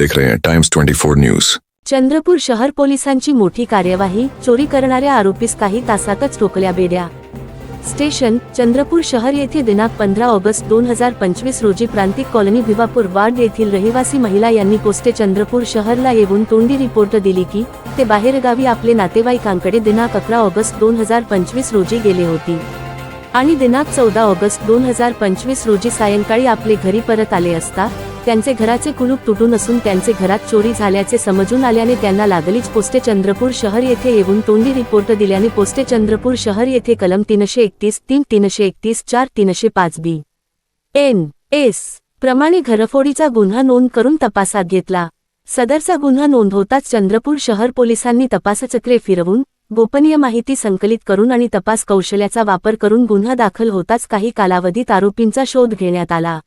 देख रहे हैं टाइम्स 24 न्यूज चंद्रपूर शहर पोलिसांची मोठी कार्यवाही चोरी करणाऱ्या आरोपीस काही तासातच रोखल्या बेड्या. स्टेशन चंद्रपूर शहर येथे दिनांक पंधरा ऑगस्ट दोन हजार पंचवीस रोजी प्रांतिक कॉलनी भिवापूर वार्ड येथील रहिवासी महिला यांनी पोस्टे चंद्रपूर शहरला येऊन तोंडी रिपोर्ट दिली की ते बाहेरगावी आपले नातेवाईकांकडे दिनांक अकरा ऑगस्ट दोन हजार पंचवीस रोजी गेले होती. आणि दिनांक चौदा ऑगस्ट दोन हजार पंचवीस रोजी सायंकाळी आपले घरी परत आले असता त्यांचे घराचे कुलूप तुटून असून त्यांचे घरात चोरी झाल्याचे समजून आल्याने त्यांना लागलीच पोस्टे चंद्रपूर शहर येथे येऊन तोंडी रिपोर्ट दिल्याने पोस्टे चंद्रपूर शहर येथे कलम तीनशे एकतीस तीन तीनशे एकतीस चार तीनशे पाच बी. एन. एस. प्रमाणे घरफोडीचा गुन्हा नोंद करून तपासात घेतला. सदरचा गुन्हा नोंदवताच चंद्रपूर शहर पोलिसांनी तपासचक्रे फिरवून गोपनीय माहिती संकलित करून आणि तपास कौशल्याचा वापर करून गुन्हा दाखल होताच काही कालावधीत आरोपींचा शोध घेण्यात आला.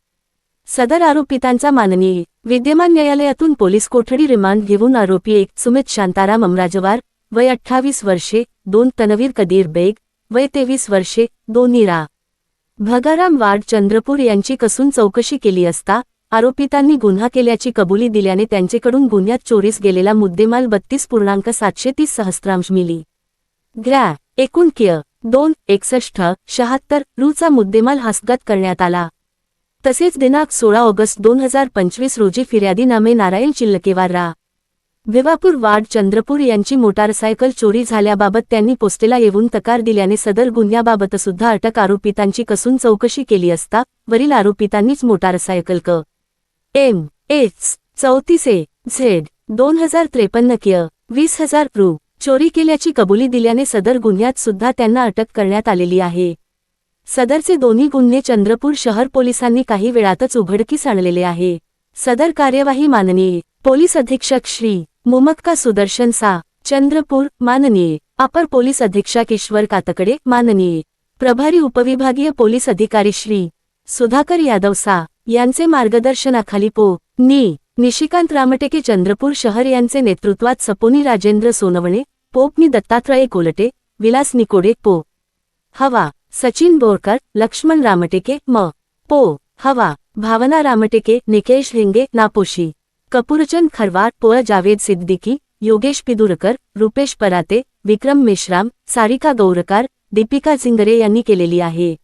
सदर आरोपितांचा माननीय विद्यमान न्यायालयातून पोलीस कोठडी रिमांड घेऊन आरोपी एक सुमित शांताराम अमराजवार वय अठ्ठावीस वर्षे दोन तनवीर कदीर बेग वय तेवीस वर्षे दोन रा भगाराम वाड चंद्रपूर यांची कसून चौकशी केली असता आरोपितांनी गुन्हा केल्याची कबुली दिल्याने त्यांचेकडून गुन्ह्यात चोरीस गेलेला मुद्देमाल बत्तीस पूर्णांक सातशे तीस सहस्त्रांश मिली. ग्रॅ. एकूण किय दोन. एकसष्ट. शहात्तर. रूचा मुद्देमाल हस्तगत करण्यात आला. तसेच दिनांक सोळा ऑगस्ट दोन हजार पंचवीस रोजी फिर्यादी नामे नारायण चिल्लकेवार रा भिवापूर वार्ड चंद्रपूर यांची मोटारसायकल चोरी झाल्याबाबत त्यांनी पोस्टेला येऊन तकार दिल्याने सदर गुन्ह्याबाबत सुद्धा अटक आरोपितांची कसून चौकशी केली असता वरील आरोपितांनीच मोटारसायकल क. एम. एच. चौतीस ए. झेड. दोन हजार त्रेपन्न किय. वीस हजार रु. चोरी केल्याची कबुली दिल्याने सदर गुन्ह्यात सुद्धा त्यांना अटक करण्यात आलेली आहे. सदरचे दोन्ही गुन्हे चंद्रपूर शहर पोलिसांनी काही वेळातच उघडकीस आणलेले आहे. सदर कार्यवाही माननीय पोलीस अधीक्षक श्री मुमक्का सुदर्शन सा. चंद्रपूर माननीय. अपर पोलीस अधीक्षक ईश्वर कातकडे माननीय. प्रभारी उपविभागीय पोलीस अधिकारी श्री सुधाकर यादव सा. यांचे मार्गदर्शनाखाली पो. नी. निशिकांत रामटेके चंद्रपूर शहर यांचे नेतृत्वात सपोनी राजेंद्र सोनवणे पोपनी दत्तात्रय कोलटे विलास निकोडे पो. हवा. सचिन बोरकर, लक्ष्मण रामटेके, म. पो. हवा, भावना रामटेके, निकेश हिंगे, नापोशी. कपूरचंद खरवार पोया जावेद सिद्दीकी, योगेश पिदुरकर, रूपेश पराते, विक्रम मेश्राम, सारिका गौरकार, दीपिका सिंगरे यांनी केलेली आहे.